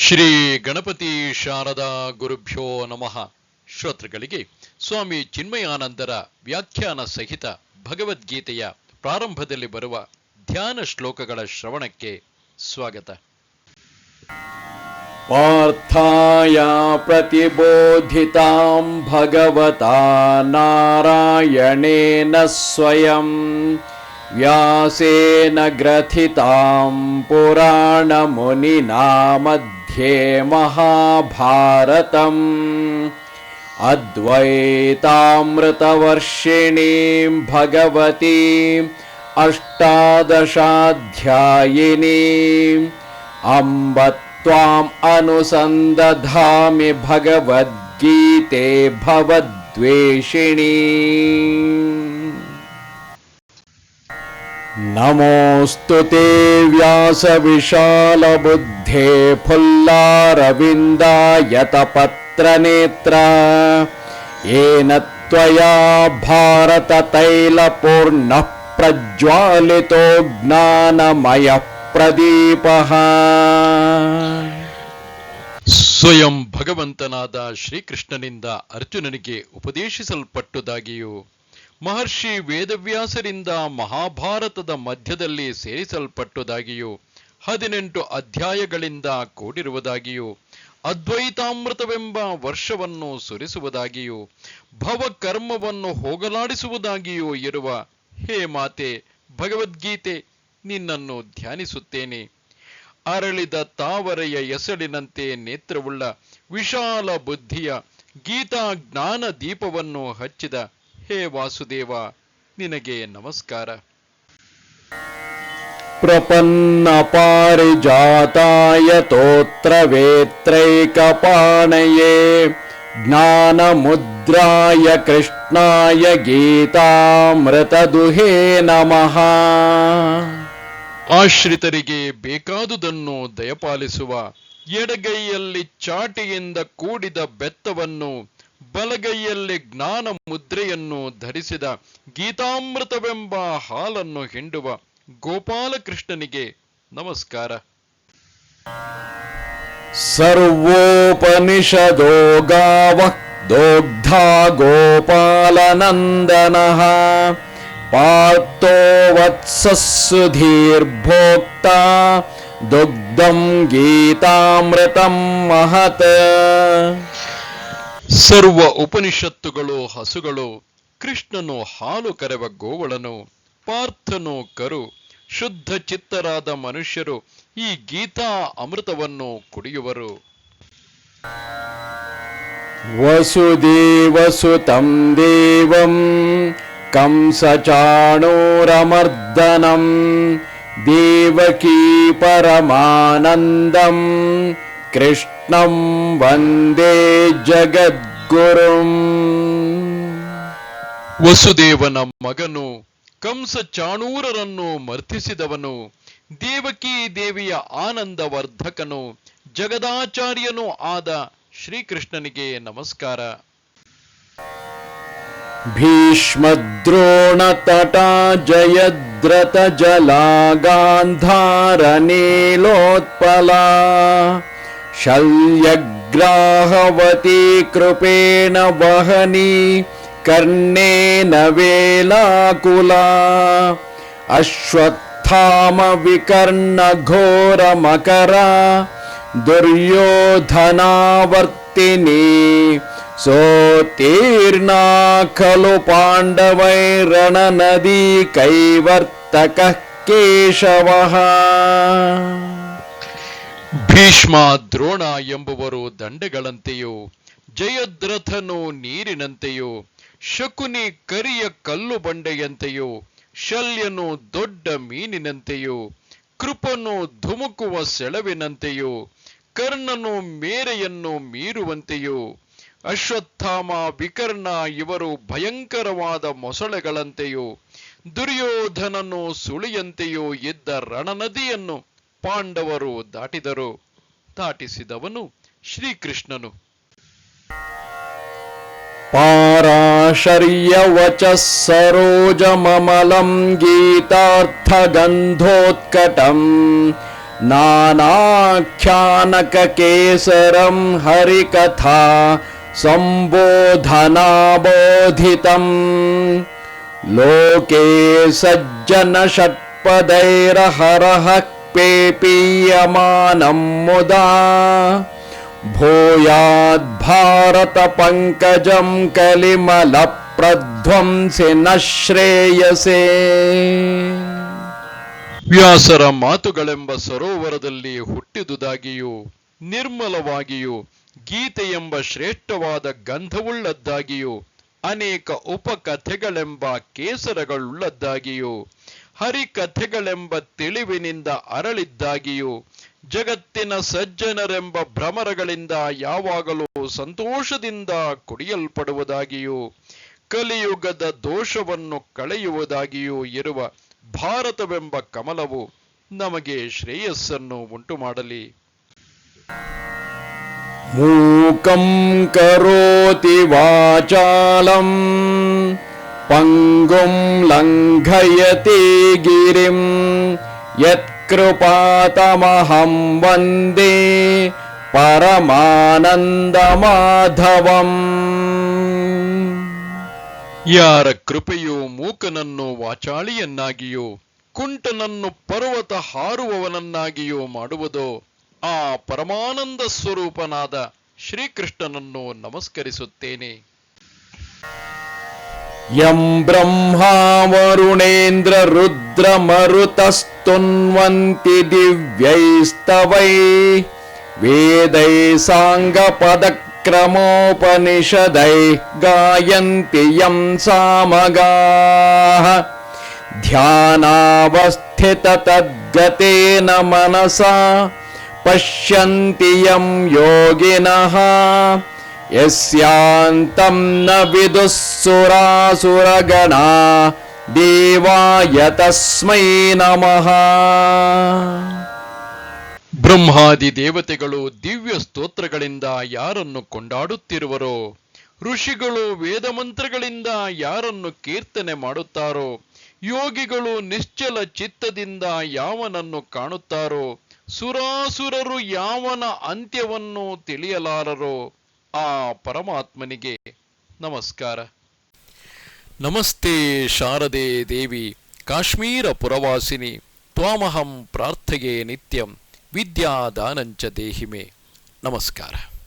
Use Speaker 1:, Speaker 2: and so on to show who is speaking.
Speaker 1: ಶ್ರೀ ಗಣಪತಿ ಶಾರದಾ ಗುರುಭ್ಯೋ ನಮಃ. ಶ್ರೋತೃಗಳಿಗೆ ಸ್ವಾಮಿ ಚಿನ್ಮಯಾನಂದರ ವ್ಯಾಖ್ಯಾನ ಸಹಿತ ಭಗವದ್ಗೀತೆಯ ಪ್ರಾರಂಭದಲ್ಲಿ ಬರುವ ಧ್ಯಾನ ಶ್ಲೋಕಗಳ ಶ್ರವಣಕ್ಕೆ ಸ್ವಾಗತ.
Speaker 2: ಪಾರ್ಥಾಯ ಪ್ರತಿಬೋಧಿತಾಂ ಭಗವತಾ ನಾರಾಯಣೇನ ಸ್ವಯಂ ವ್ಯಾಸೇನ ಗ್ರಥಿತಾಂ ಪುರಾಣ ಮುನಿನಾಮಧ್ಯ महाभारतम्। अद्वैतामृतवर्षिणीं भगवतीम् अष्टादशाध्यायिनीम् अम्ब त्वाम् अनुसन्दधामि भगवद्गीते भवद्वेषिणी नमोऽस्तु ते व्यासविशालबुद्धे फुल्लारविन्दायतपत्रनेत्र येन त्वया भारततैलपूर्णः प्रज्वालितो ज्ञानमयः ಪ್ರದೀಪಃ
Speaker 1: ಸ್ವಯಂ ಭಗವಂತನಾದ ಶ್ರೀಕೃಷ್ಣನಿಂದ ಅರ್ಜುನನಿಗೆ ಉಪದೇಶಿಸಲ್ಪಟ್ಟುದಾಗಿಯೂ ಮಹರ್ಷಿ ವೇದವ್ಯಾಸರಿಂದ ಮಹಾಭಾರತದ ಮಧ್ಯದಲ್ಲಿ ಸೇರಿಸಲ್ಪಟ್ಟುದಾಗಿಯೂ, ಹದಿನೆಂಟು ಅಧ್ಯಾಯಗಳಿಂದ ಕೂಡಿರುವುದಾಗಿಯೂ, ಅದ್ವೈತಾಮೃತವೆಂಬ ವರ್ಷವನ್ನು ಸುರಿಸುವುದಾಗಿಯೂ, ಭವಕರ್ಮವನ್ನು ಹೋಗಲಾಡಿಸುವುದಾಗಿಯೂ ಇರುವ ಹೇ ಮಾತೆ, ಭಗವದ್ಗೀತೆ, ನಿನ್ನನ್ನು ಧ್ಯಾನಿಸುತ್ತೇನೆ. ಅರಳಿದ ತಾವರೆಯ ಎಸಳಿನಂತೆ ನೇತ್ರವುಳ್ಳ ವಿಶಾಲ ಬುದ್ಧಿಯ ಗೀತಾ ಜ್ಞಾನ ದೀಪವನ್ನು ಹಚ್ಚಿದ ಹೇ ವಾಸುದೇವ ನಿನಗೆ ನಮಸ್ಕಾರ.
Speaker 2: ಪ್ರಪನ್ನ ಪಾರಿಜಾತಾಯ ತೋತ್ರ ವೇತ್ರೈಕಪಾಣಯೇ ಜ್ಞಾನ ಮುದ್ರಾಯ ಕೃಷ್ಣಾಯ ಗೀತಾಮೃತದುಹೇ ನಮಃ.
Speaker 1: ಆಶ್ರಿತರಿಗೆ ಬೇಕಾದುದನ್ನು ದಯಪಾಲಿಸುವ ಎಡಗೈಯಲ್ಲಿ ಚಾಟಿಯಿಂದ ಕೂಡಿದ ಬೆತ್ತವನ್ನು ಬಲಗೈಯಲ್ಲಿ ಜ್ಞಾನ ಮುದ್ರೆಯನ್ನು ಧರಿಸಿದ ಗೀತಾಮೃತವೆಂಬ ಹಾಲನ್ನು ಹಿಂಡುವ ಗೋಪಾಲಕೃಷ್ಣನಿಗೆ ನಮಸ್ಕಾರ.
Speaker 2: ಸರ್ವೋಪನಿಷದೋ ಗಾವ ದೊಗ್ಧ ಗೋಪಾಲನಂದನಃ ಪಾರ್ಥೋ ವತ್ಸಸ್ಸುಧೀರ್ಭೋಕ್ತಾ ದುಗ್ಧಂ ಗೀತಾಮೃತಂ ಮಹತ್.
Speaker 1: ಸರ್ವ ಉಪನಿಷತ್ತುಗಳು, ಹಸುಗಳು, ಕೃಷ್ಣನು ಹಾಲು ಕರೆವ ಗೋವಳನು, ಪಾರ್ಥನು ಕರು, ಶುದ್ಧ ಚಿತ್ತರಾದ ಮನುಷ್ಯರು ಈ ಗೀತಾ ಅಮೃತವನ್ನು ಕುಡಿಯುವರು.
Speaker 2: ವಸುದೇವಸುತಂ ದೇವಂ, ಕಂಸಚಾಣೋರಮರ್ದನಂ, ದೇವಕೀ ಪರಮಾನಂದಂ ಕೃಷ್ಣಂ ವಂದೇ ಜಗದ್ಗುರುಂ.
Speaker 1: ವಸುದೇವನ ಮಗನು ಕಂಸ ಚಾಣೂರರನ್ನು ಮರ್ತಿಸಿದವನು ದೇವಕಿ ದೇವಿಯ ಆನಂದವರ್ಧಕನು ಜಗದಾಚಾರ್ಯನೂ ಆದ ಶ್ರೀಕೃಷ್ಣನಿಗೆ ನಮಸ್ಕಾರ.
Speaker 2: ಭೀಷ್ಮದ್ರೋಣತಟಾ ಜಯದ್ರಥ ಜಲಾ शल्यग्राहवती कृपेण वहनी कर्णेन वेलाकुला। अश्वत्थामविकर्णघोरमकरा दुर्योधनावर्तिनी सोत्तीर्णा खलु पाण्डवैरणनदी कैवर्तकः केशवः।
Speaker 1: ಭೀಷ್ಮ ದ್ರೋಣ ಎಂಬುವರು ದಂಡೆಗಳಂತೆಯೋ ಜಯದ್ರಥನು ನೀರಿನಂತೆಯೋ ಶಕುನಿ ಕರಿಯ ಕಲ್ಲು ಬಂಡೆಯಂತೆಯೂ ಶಲ್ಯನು ದೊಡ್ಡ ಮೀನಿನಂತೆಯೋ ಕೃಪನು ಧುಮುಕುವ ಸೆಳವಿನಂತೆಯೋ ಕರ್ಣನು ಮೇರೆಯನ್ನು ಮೀರುವಂತೆಯೋ ಅಶ್ವತ್ಥಾಮ, ವಿಕರ್ಣ ಇವರು ಭಯಂಕರವಾದ ಮೊಸಳೆಗಳಂತೆಯೋ ದುರ್ಯೋಧನನು ಸುಳಿಯಂತೆಯೋ ಇದ್ದ ರಣನದಿಯನ್ನು ಪಾಂಡವರು ದಾಟಿದರು ದಾಟಿಸಿದವನು ಶ್ರೀಕೃಷ್ಣನು
Speaker 2: पाराशर्यवचः सरोजममलं गीतार्थगन्धोत्कटम् नानाख्यानककेसरं हरिकथा सम्बोधनाबोधितम् लोके सज्जनषट्पदैरहरः पेपीयमानं मुदा भूयाद्भारतपङ्कजं कलिमलप्रध्वंसि न श्रेयसे
Speaker 1: ವ್ಯಾಸರ ಮಾತುಗಳೆಂಬ ಸರೋವರದಲ್ಲಿ ಹುಟ್ಟಿದುದಾಗಿಯೂ ನಿರ್ಮಲವಾಗಿಯೂ ಗೀತೆ ಎಂಬ ಶ್ರೇಷ್ಠವಾದ ಗಂಧವುಳ್ಳದ್ದಾಗಿಯೂ ಅನೇಕ ಉಪಕಥೆಗಳೆಂಬ ಕೇಸರಗಳುಳ್ಳದ್ದಾಗಿಯೂ, ಹರಿಕಥೆಗಳೆಂಬ ತಿಳಿವಿನಿಂದ ಅರಳಿದ್ದಾಗಿಯೂ, ಜಗತ್ತಿನ ಸಜ್ಜನರೆಂಬ ಭ್ರಮರಗಳಿಂದ ಯಾವಾಗಲೂ ಸಂತೋಷದಿಂದ ಕುಡಿಯಲ್ಪಡುವುದಾಗಿಯೂ, ಕಲಿಯುಗದ ದೋಷವನ್ನು ಕಳೆಯುವುದಾಗಿಯೂ ಇರುವ ಭಾರತವೆಂಬ ಕಮಲವು ನಮಗೆ ಶ್ರೇಯಸ್ಸನ್ನು ಉಂಟು ಮಾಡಲಿ
Speaker 2: मूकं करोति वाचालं पङ्गुं लङ्घयति गिरिं यत्कृपातमहं वन्दे परमानन्दमाधवम्
Speaker 1: ಯಾರ ಕೃಪೆಯು ಮೂಕನನ್ನು ವಾಚಾಳಿಯನ್ನಾಗಿಯೂ ಕುಂಟನನ್ನು ಪರ್ವತ ಹಾರುವವನನ್ನಾಗಿಯೂ ಮಾಡುವುದೋ ಆ ಪರಮಾನಂದ ಸ್ವರೂಪನಾದ ಶ್ರೀಕೃಷ್ಣನನ್ನು ನಮಸ್ಕರಿಸುತ್ತೇನೆ.
Speaker 2: ಯಂ श्रीकृष्णनो ವರುಣೇಂದ್ರ ರುದ್ರ ಮರುತಸ್ತುನ್ವಂತಿ ದಿವ್ಯೈಸ್ತವೈ. ವೇದೈ ಸಾಂಗ ಪದಕ್ರಮೋಪನಿಷದೈ ಗಾಯಂತಿ ಯಂ यम् ಧ್ಯಾನಾವಸ್ಥಿತ ತದ್ಗತೇನ ಮನಸಾ पश्यन्ति यं योगिनः यस्यान्तं न विदुः सुरासुरगणा देवाय तस्मै नमः
Speaker 1: ಬ್ರಹ್ಮಾದಿ ದೇವತೆಗಳು ದಿವ್ಯ ಸ್ತೋತ್ರಗಳಿಂದ ಯಾರನ್ನು ಕೊಂಡಾಡುತ್ತಿರುವರೋ ಋಷಿಗಳು ವೇದ ಮಂತ್ರಗಳಿಂದ ಯಾರನ್ನು ಕೀರ್ತನೆ ಮಾಡುತ್ತಾರೋ ಯೋಗಿಗಳು ನಿಶ್ಚಲ ಚಿತ್ತದಿಂದ ಯಾವನನ್ನು ಕಾಣುತ್ತಾರೋ ಸುರಾಸುರರು ಯಾವನ ಅಂತ್ಯವನ್ನು ತಿಳಿಯಲಾರರೋ ಆ ಪರಮಾತ್ಮನಿಗೆ ನಮಸ್ಕಾರ. ನಮಸ್ತೆ ಶಾರದೆ ದೇವಿ, ಕಾಶ್ಮೀರ ಪುರವಾಸಿನಿ, ತ್ವಾಮಹಂ ಪ್ರಾರ್ಥೆಯೇ ನಿತ್ಯಂ, ವಿದ್ಯಾದಾನಂಚ ದೇಹಿಮೆ. ನಮಸ್ಕಾರ.